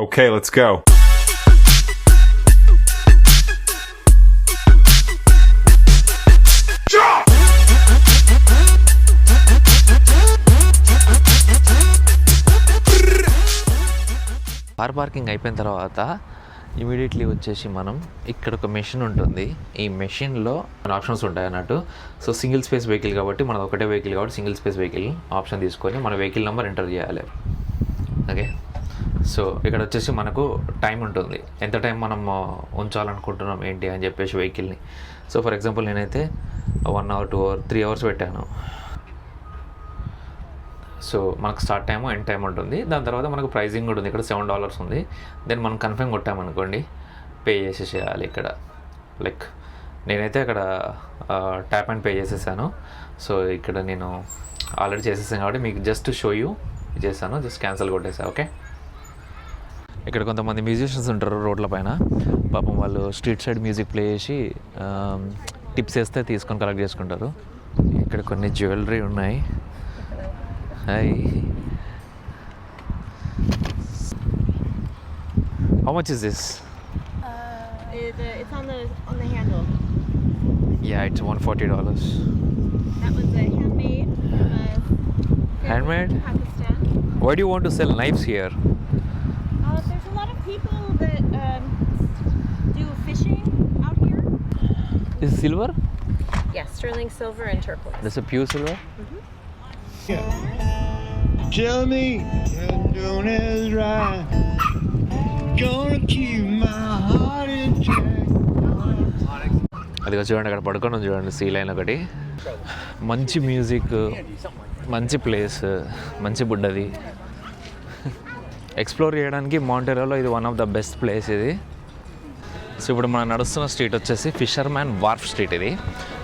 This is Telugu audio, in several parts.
Okay, let's go. Car parking అయిపోయిన తర్వాత ఇమీడియట్లీ వచ్చేసి మనం ఇక్కడ ఒక మెషిన్ ఉంటుంది. ఈ మెషిన్లో ఆప్షన్స్ ఉంటాయి అన్నట్టు. సో సింగిల్ స్పేస్ వెహికల్ కాబట్టి మనది ఒకటే వెహికల్ కాబట్టి సింగిల్ స్పేస్ వెహికల్ ఆప్షన్ తీసుకొని మన వెహికల్ నెంబర్ ఎంటర్ చేయాలి. ఓకే? సో ఇక్కడ వచ్చేసి మనకు టైం ఉంటుంది. ఎంత టైం మనం ఉంచాలనుకుంటున్నాం ఏంటి అని చెప్పేసి వెహికల్ని సో ఫర్ ఎగ్జాంపుల్ నేనైతే one hour two hour three hours పెట్టాను. సో మనకు స్టార్ట్ టైము ఎండ్ టైం ఉంటుంది. దాని తర్వాత మనకు ప్రైజింగ్ కూడా ఉంది. ఇక్కడ సెవెన్ డాలర్స్ ఉంది. దెన్ మనం కన్ఫర్మ్ కొట్టామనుకోండి పే చేసేసేయాలి ఇక్కడ. లైక్ నేనైతే అక్కడ ట్యాప్ అండ్ పే చేసేసాను. సో ఇక్కడ నేను ఆల్రెడీ చేసేసాను కాబట్టి మీకు జస్ట్ షో యూ చేశాను. జస్ట్ క్యాన్సిల్ కొట్టేసా ఓకే ఇక్కడ కొంతమంది మ్యూజిషియన్స్ ఉంటారు రోడ్ల పైన. పాపం వాళ్ళు స్ట్రీట్ సైడ్ మ్యూజిక్ ప్లే చేసి టిప్స్ వేస్తే తీసుకొని కలెక్ట్ చేసుకుంటారు. ఇక్కడ కొన్ని జ్యువెలరీ ఉన్నాయి. Hi. How much is this it's. Yeah it's one forty dollars That one's a handmade from a family Handmade? in Pakistan. Why do want to sell knives here is silver Yeah, sterling silver and turquoise. This pure silver Tell me you're doing is right. Gonna keep my heart in check. అది చూడండి అక్కడ పడుకొని ఉంది చూడండి సీ లైన్ ఒకటి మంచి మ్యూజిక్ మంచి ప్లేస్ మంచి బుడ్డది ఎక్స్ప్లోర్ చేయడానికి మాంటెరోలో ఇది one of the best place ఇది సో ఇప్పుడు మనం నడుస్తున్న స్ట్రీట్ వచ్చేసి ఫిషర్ మ్యాన్ వార్ఫ్ స్ట్రీట్ ఇది.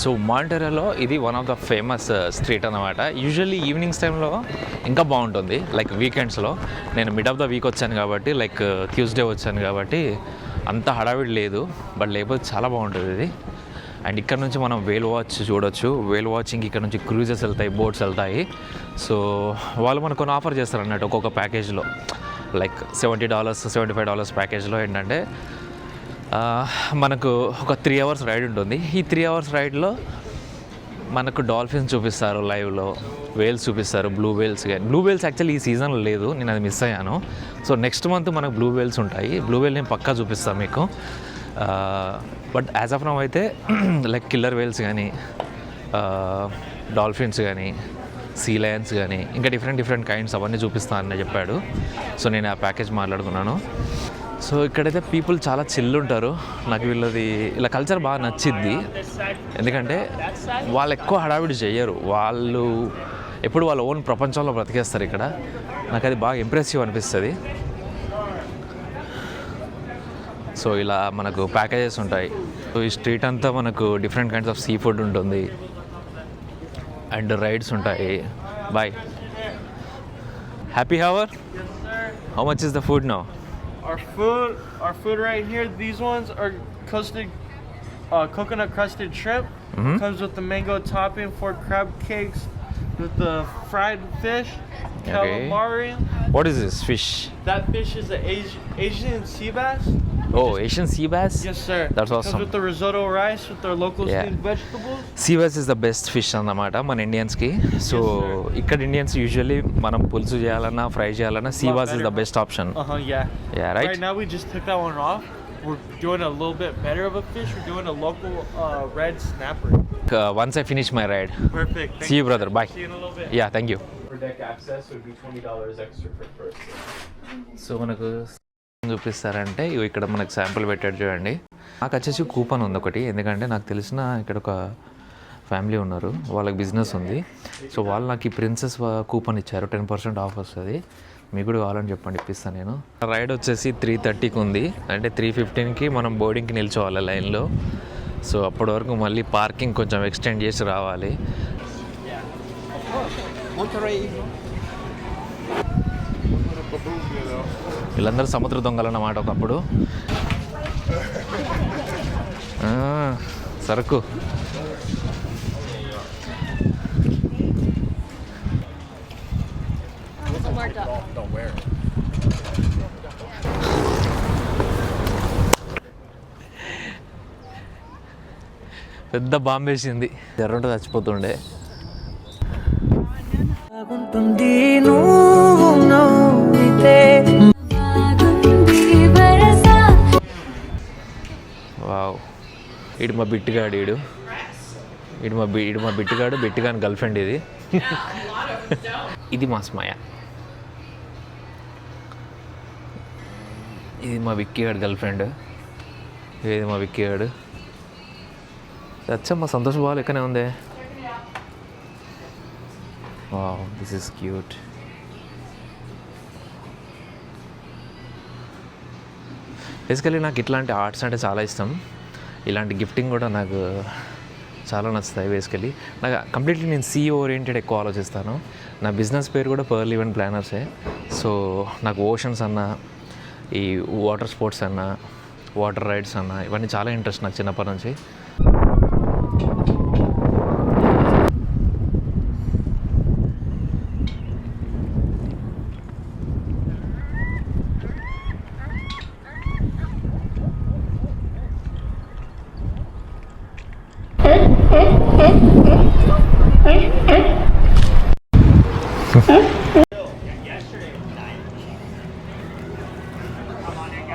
సో మాంటెరోలో ఇది one of the famous street అనమాట యూజువల్లీ ఈవినింగ్స్ టైంలో ఇంకా బాగుంటుంది. లైక్ వీకెండ్స్లో నేను మిడ్ ఆఫ్ ద వీక్ వచ్చాను కాబట్టి లైక్ ట్యూస్డే uh, వచ్చాను కాబట్టి అంత హడావిడి లేదు. బట్ లేకపోతే చాలా బాగుంటుంది ఇది. అండ్ ఇక్కడ నుంచి మనం వేల్ వాచ్ చూడొచ్చు. వేల్ వాచింగ్ ఇక్కడ నుంచి క్రూజెస్ వెళ్తాయి బోట్స్ వెళ్తాయి. సో వాళ్ళు మనకు కొన్ని ఆఫర్ చేస్తారు అన్నట్టు ఒక్కొక్క ప్యాకేజ్లో like seventy dollars seventy five dollars ప్యాకేజ్లో ఏంటంటే మనకు ఒక త్రీ అవర్స్ రైడ్ ఉంటుంది. ఈ త్రీ అవర్స్ రైడ్లో మనకు డాల్ఫిన్స్ చూపిస్తారు లైవ్లో వేల్స్ చూపిస్తారు బ్లూ వేల్స్ కానీ బ్లూ వేల్స్ యాక్చువల్లీ ఈ సీజన్లో లేదు నేను అది మిస్ అయ్యాను. సో నెక్స్ట్ మంత్ మనకు బ్లూ వేల్స్ ఉంటాయి. బ్లూ వేల్ నేను పక్కా చూపిస్తాను మీకు. బట్ యాజ్ ఆఫ్ నౌ అయితే లైక్ కిల్లర్ వేల్స్ కానీ డాల్ఫిన్స్ కానీ సీ లయన్స్ కానీ ఇంకా డిఫరెంట్ డిఫరెంట్ కైండ్స్ అవన్నీ చూపిస్తానని చెప్పాడు. సో నేను ఆ ప్యాకేజ్ మాట్లాడుకున్నాను. సో ఇక్కడైతే పీపుల్ చాలా చిల్ ఉంటారు. నాకు వీళ్ళది ఇలా కల్చర్ బాగా నచ్చిద్ది. ఎందుకంటే వాళ్ళు ఎక్కువ హడావిడి చేయరు. వాళ్ళు ఎప్పుడు వాళ్ళ ఓన్ ప్రపంచంలో బ్రతికేస్తారు ఇక్కడ. నాకు అది బాగా ఇంప్రెసివ్ అనిపిస్తుంది. సో ఇలా మనకు ప్యాకేజెస్ ఉంటాయి. సో ఈ స్ట్రీట్ అంతా మనకు different kinds of sea food ఉంటుంది. అండ్ రైడ్స్ ఉంటాయి. By happy hour how much is the food no Our food, our food right here. These ones are custard, uh, coconut crusted shrimp. Mm-hmm. Comes with the mango topping for crab cakes, with the fried fish, calamari. Okay. What is this fish? That fish is an Asian, Asian sea bass. Oh Asian sea bass Yes, sir. That's Comes awesome. with the risotto rice with their local Yeah. steamed vegetables. Sea bass is the best fish అన్నమాట మన ఇండియన్స్కి సో ఇక్కడ ఇండియన్స్ యూజువల్లీ మనం పులుసు చేయాలన్నా ఫ్రై చేయాలన్నా sea bass is the best option Uh huh. Yeah. Yeah, right? Right now we just took that one off. We're doing a little bit better of a fish. We're doing a local uh, red snapper. Once I finish my ride Perfect. Thank see you you. Brother bye See you in a little bit. Yeah thank you For deck access would be twenty dollars extra for first. So మనకు చూపిస్తారంటే ఇక్కడ మనకు శాంపుల్ పెట్టాడు చూడండి. నాకు వచ్చేసి కూపన్ ఉంది ఒకటి. ఎందుకంటే నాకు తెలిసిన ఇక్కడ ఒక ఫ్యామిలీ ఉన్నారు. వాళ్ళకి బిజినెస్ ఉంది. సో వాళ్ళు నాకు ఈ ప్రిన్సెస్ కూపన్ ఇచ్చారు. టెన్ పర్సెంట్ ఆఫ్ వస్తుంది. మీకు కూడా కావాలని చెప్పండి ఇప్పిస్తాను నేను. రైడ్ వచ్చేసి త్రీ థర్టీకి ఉంది. అంటే త్రీ ఫిఫ్టీన్కి మనం బోర్డింగ్కి నిల్చోవాలి లైన్లో. సో అప్పటి వరకు మళ్ళీ పార్కింగ్ కొంచెం ఎక్స్టెండ్ చేసి రావాలి. వీళ్ళందరూ సముద్ర దొంగలు అన్నమాట ఒకప్పుడు. సరుకు. పెద్ద బాంబేసింది. ఎర్రంట చచ్చిపోతుండే. ఉంటుంది నువ్వు నవ్వితే ఇటు మా బిట్టుగాడు ఈడు. ఇటు మా బి మా బిట్టుగాడు బిట్టుగాని గర్ల్ ఫ్రెండ్ ఇది. ఇది మా స్మయ. ఇది మా విక్కీగాడు గర్ల్ ఫ్రెండ్. ఇది మా విక్కీగాడు. అచ్చా మా సంతోష్ బాల్ ఎక్కనే ఉంది? Wow this is cute. Basically నాకు ఇట్లాంటి ఆర్ట్స్ అంటే చాలా ఇష్టం. ఇలాంటి గిఫ్టింగ్ కూడా నాకు చాలా నచ్చుతాయి బేసికలీ నాకు కంప్లీట్లీ నేను సీ ఓరియంటెడ్ ఎక్కువ ఆలోచిస్తాను. నా బిజినెస్ పేరు కూడా పర్ల్ ఈవెంట్ ప్లానర్సే సో నాకు ఓషన్స్ అన్న ఈ వాటర్ స్పోర్ట్స్ అన్న వాటర్ రైడ్స్ అన్న ఇవన్నీ చాలా ఇంట్రెస్ట్ నాకు చిన్నప్పటి నుంచి.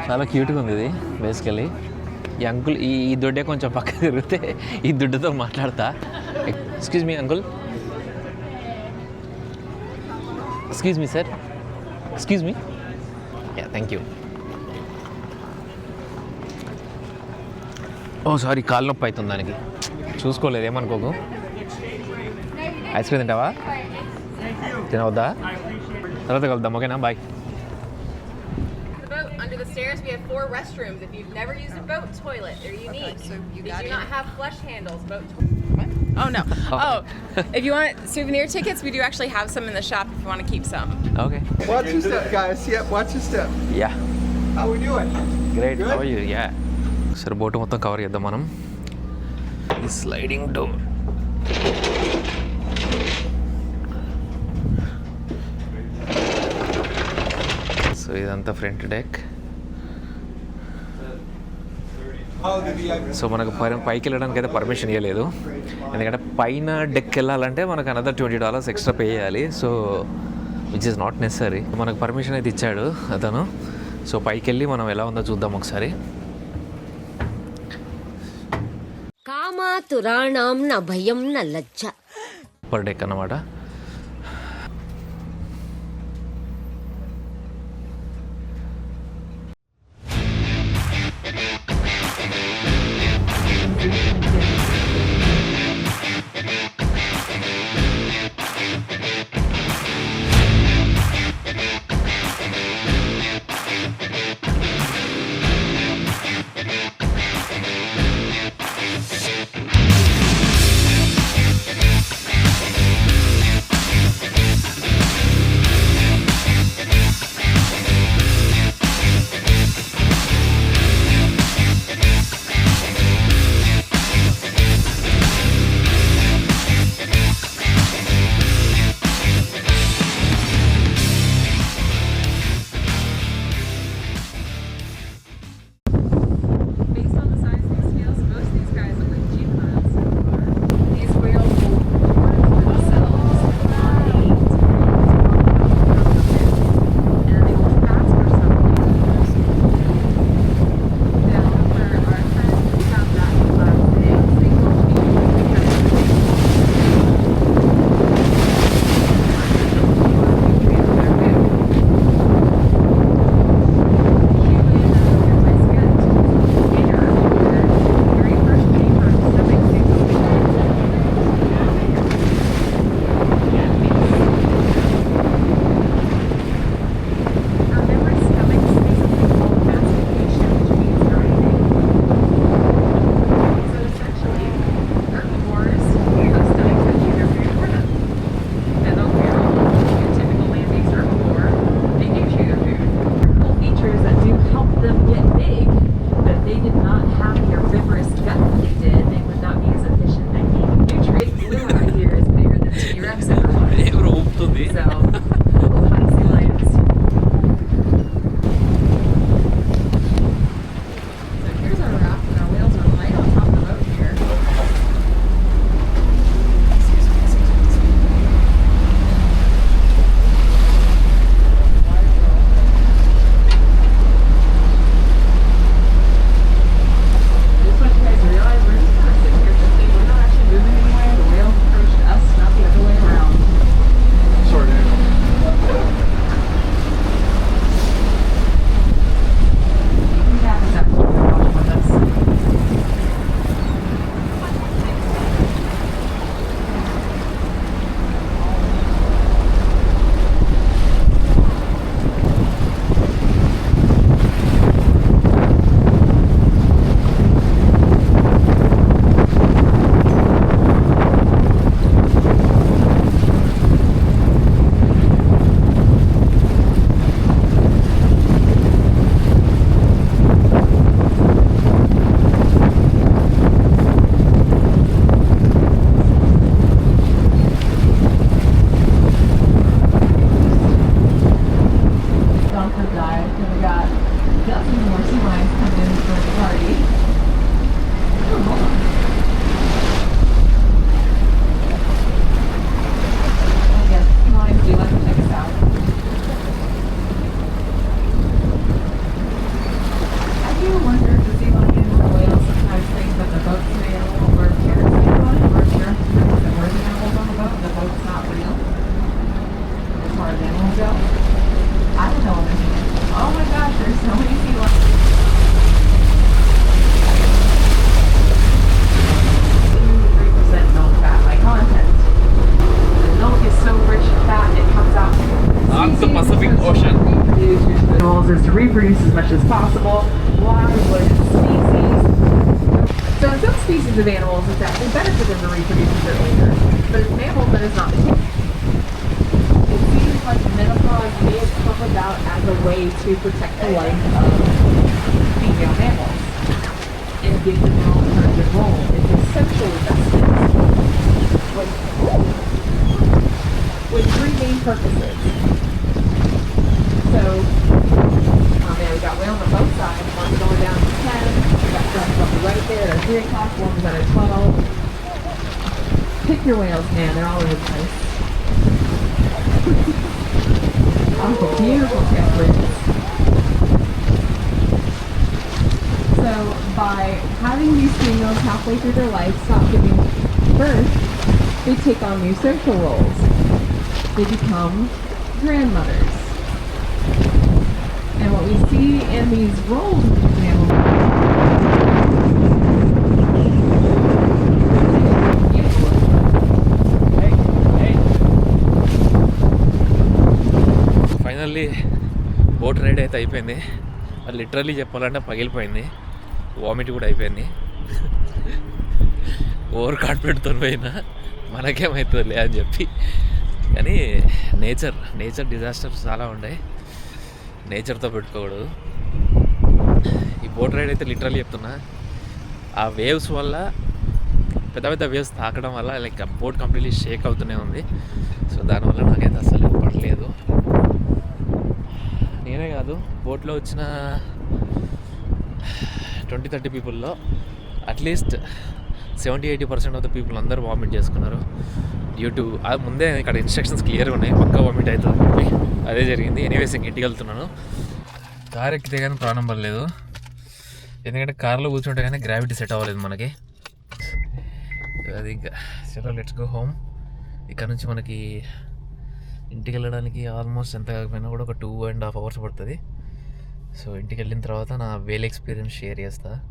చాలా క్యూట్గా ఉంది ఇది బేసికలీ ఈ అంకుల్ ఈ ఈ దొడ్డే కొంచెం పక్క తిరిగితే ఈ దుడ్డుతో మాట్లాడతా. Excuse me uncle excuse me sir excuse me yeah thank you oh sorry కాలు నొప్పి అవుతుంది దానికి. చూసుకోలేదు ఏమనుకోకు ఐస్ క్రీమ్ తింటావా తినవద్దా తర్వాత కలుద్దాం ఓకేనా bye the boat under the stairs. We have four restrooms. If you've never used a boat toilet, they're unique. so you they got do it. not have flush handles. Boat. Oh no. Oh, if you want souvenir tickets, we do actually have some in the shop if you want to keep some. Okay Watch your step, guys. Yep, watch your step. Yeah How we doing? Great how you yeah సరే బోటు మొత్తం కవర్ చేద్దాం మనం ఈ స్లైడింగ్ డోర్ సో ఇదంతా ఫ్రంట్ డెక్ సో మనకు పై పైకి వెళ్ళడానికి అయితే పర్మిషన్ ఇవ్వలేదు ఎందుకంటే పైన డెక్ వెళ్ళాలంటే మనకు another twenty dollars extra pay చేయాలి. So which is not necessary మనకు పర్మిషన్ అయితే ఇచ్చాడు అతను. సో పైకి వెళ్ళి మనం ఎలా ఉందో చూద్దాం ఒకసారి. కామాతురాణం నా భయం నా లజ్జ. పర్ డెక్ అన్నమాట species of animals, it's actually better for them to reproduce a bit later. But it's mammals, that is not the case. It seems like menopause may have come about as a way to protect the life of female mammals and give them an alternative role. It's essentially vested with, with three main purposes. So, um, yeah, we got whales on both sides. One's going down to 10. We got some up right there at 3 o'clock. One's at 12. Pick your whales, man. They're all over the place. oh, beautiful temperatures. So, by having these females halfway through their life stop giving birth, they take on new social roles. They become grandmothers. And what we see in these roles అయితే అయిపోయింది. అది లిటరల్లీ చెప్పాలంటే పగిలిపోయింది. వామిట్ కూడా అయిపోయింది. ఓవర్ కాన్ఫిడెంట్తో పోయినా మనకేమవుతుందిలే అని చెప్పి. కానీ నేచర్ నేచర్ డిజాస్టర్స్ చాలా ఉన్నాయి నేచర్తో పెట్టుకోకూడదు. ఈ బోట్ రైడ్ అయితే లిటరల్లీ చెప్తున్నా. ఆ వేవ్స్ వల్ల పెద్ద పెద్ద వేవ్స్ తాకడం వల్ల లైక్ బోట్ కంప్లీట్లీ షేక్ అవుతూనే ఉంది. సో దానివల్ల నాకైతే అసలు పడలేదు నేనే కాదు బోట్లో వచ్చిన twenty thirty పీపుల్లో at least seventy eighty percent of the people అందరూ వామిట్ చేసుకున్నారు. డ్యూ టు ముందే ఇక్కడ ఇన్స్ట్రక్షన్స్ క్లియర్గా ఉన్నాయి పక్క వామిట్ అవుతుంది. అదే జరిగింది. ఎనీవేస్ ఇంక ఇంటికి వెళ్తున్నాను. కార్ ఎక్కితే కానీ ప్రాణం పడలేదు. ఎందుకంటే కార్లో కూర్చుంటే కానీ గ్రావిటీ సెట్ అవ్వలేదు మనకి. అది ఇంకా చలో లెట్స్ గో హోమ్ ఇక్కడ నుంచి మనకి ఇంటికి వెళ్ళడానికి ఆల్మోస్ట్ ఎంత కాకపోయినా కూడా ఒక టూ అండ్ హాఫ్ అవర్స్ పడుతుంది. సో ఇంటికి వెళ్ళిన తర్వాత నా వేల్ ఎక్స్పీరియన్స్ షేర్ చేస్తా.